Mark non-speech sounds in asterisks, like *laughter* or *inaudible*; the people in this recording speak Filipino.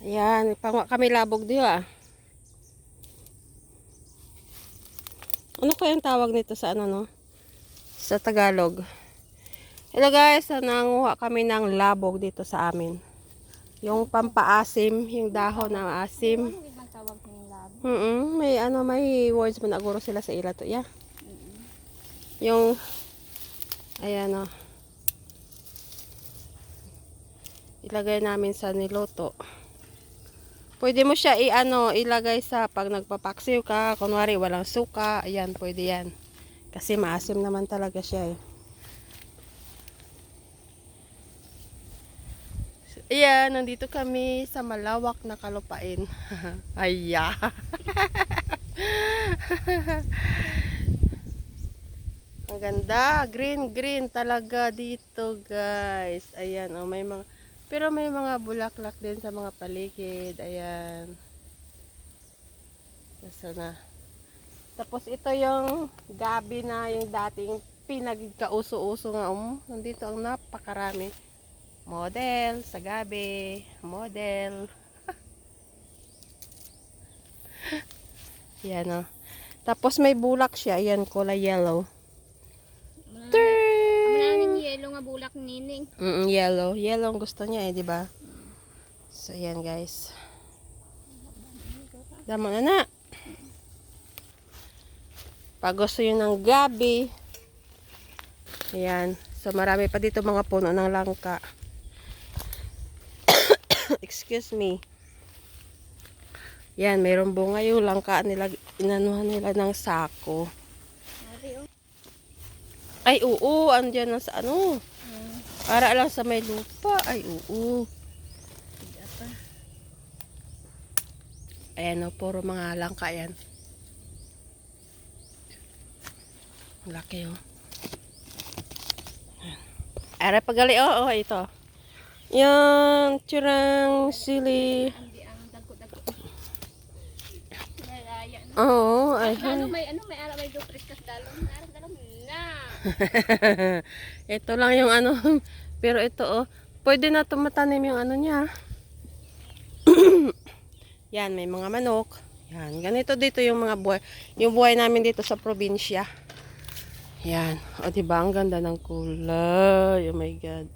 Ayan, pangwa kami labog diyo ah. Ano kaya yung tawag nito sa ano no? Sa Tagalog. Hello guys, nanguha kami ng labog dito sa amin. Yung pampaasim, yung dahon ng asim. Ano ibang tawag ng lab? Mm may ano, may words mo na aguro sila sa ila to. Yeah. Yung, ayan o. Ilagay namin sa niloto. Pwede mo siya i-ano, ilagay sa pag nagpapaksiw ka, kunwari walang suka, ayan, pwede yan. Kasi maasim naman talaga siya eh. Ayan, nandito kami sa malawak na kalupain. *laughs* Aya. *laughs* Ang ganda, green green talaga dito, guys. Ayan, oh, may mga pero may mga bulaklak din sa mga paligid. Ayan. Nasa na. Tapos ito yung gabi na yung dating pinagkauso-uso nga um. Nandito ang napakarami. Model sa gabi. Model. *laughs* Yan oh. Tapos may bulak siya. Ayan, kulay yellow. Ang Turn! maraming yelo nga bulak nining. Mm, yellow. Yellow ang gusto niya eh, di ba? So, yan guys. Damo na na. Pag gusto yun ng gabi. Ayan. So, marami pa dito mga puno ng langka. *coughs* Excuse me. Yan, mayroong bunga yung langka nila, inanuhan nila ng sako. Oh. Ay, oo, andyan na sa ano. Para lang sa may lupa. Ay, oo. Ayan o, puro mga langka yan. Laki o. Ara pagali o, oh, ito. Yan, tsurang sili. Oo, ay. Ano may ano may ara may dupres kas dalon. Ara dalon na. *laughs* ito lang yung ano. Pero ito oh, pwede na tumatanim yung ano niya. *coughs* Yan, may mga manok. Yan, ganito dito yung mga buhay. Yung buhay namin dito sa probinsya. Yan. O, diba? Ang ganda ng kulay. Oh my God.